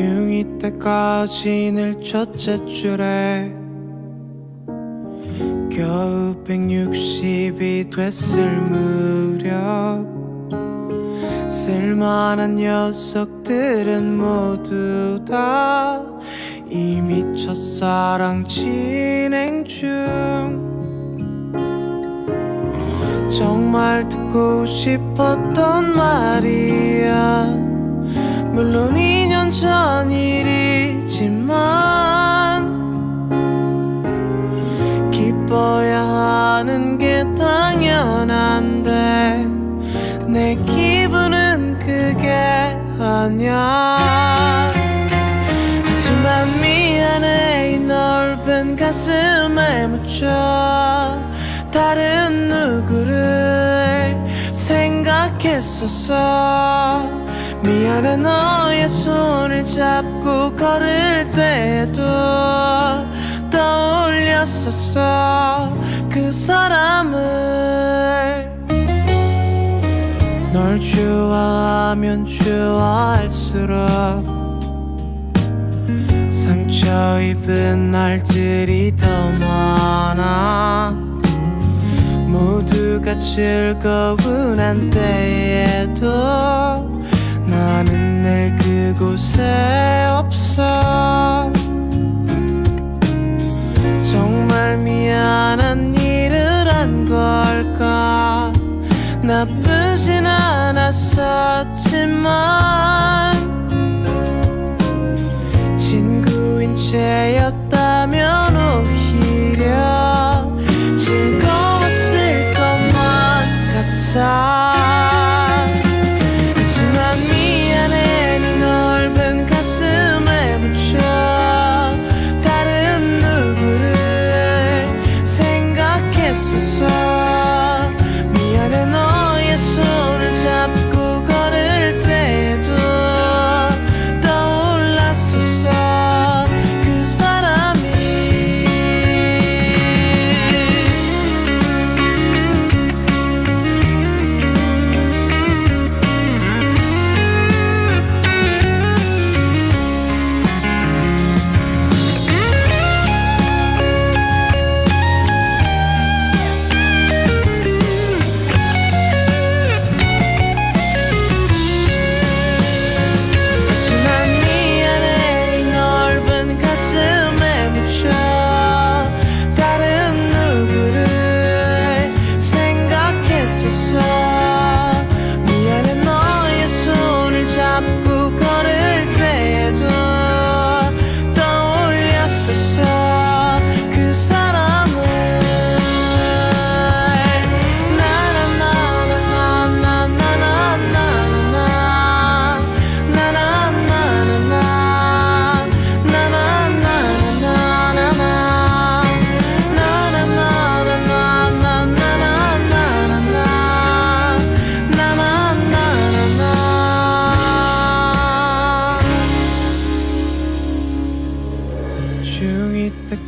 중2 때까지 늘 첫째 줄에 겨우 160이 됐을 무렵 쓸만한 녀석들은 모두 다 이미 첫사랑 진행 중. 정말 듣고 싶었던 말이 예뻐야 하는 게 당연한데 내 기분은 그게 아니야. 하지만 미안해 넓은 가슴에 묻혀 다른 누구를 생각했었어. 미안해 너의 손을 잡고 걸을 때도 그렸었어. 그 사람을 널 좋아하면 좋아할수록 상처 입은 날들이 더 많아. 모두가 즐거운 한때에도 나는 늘 그곳에 없어. 나쁘진 않았었지만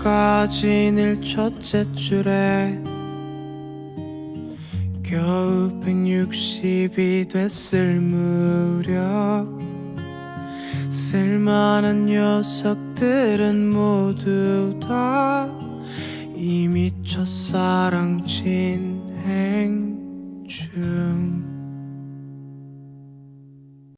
중2 때까지 늘 첫째 줄에 겨우 160이 됐을 무렵 쓸만한 녀석들은 모두 다 이미 첫사랑 친해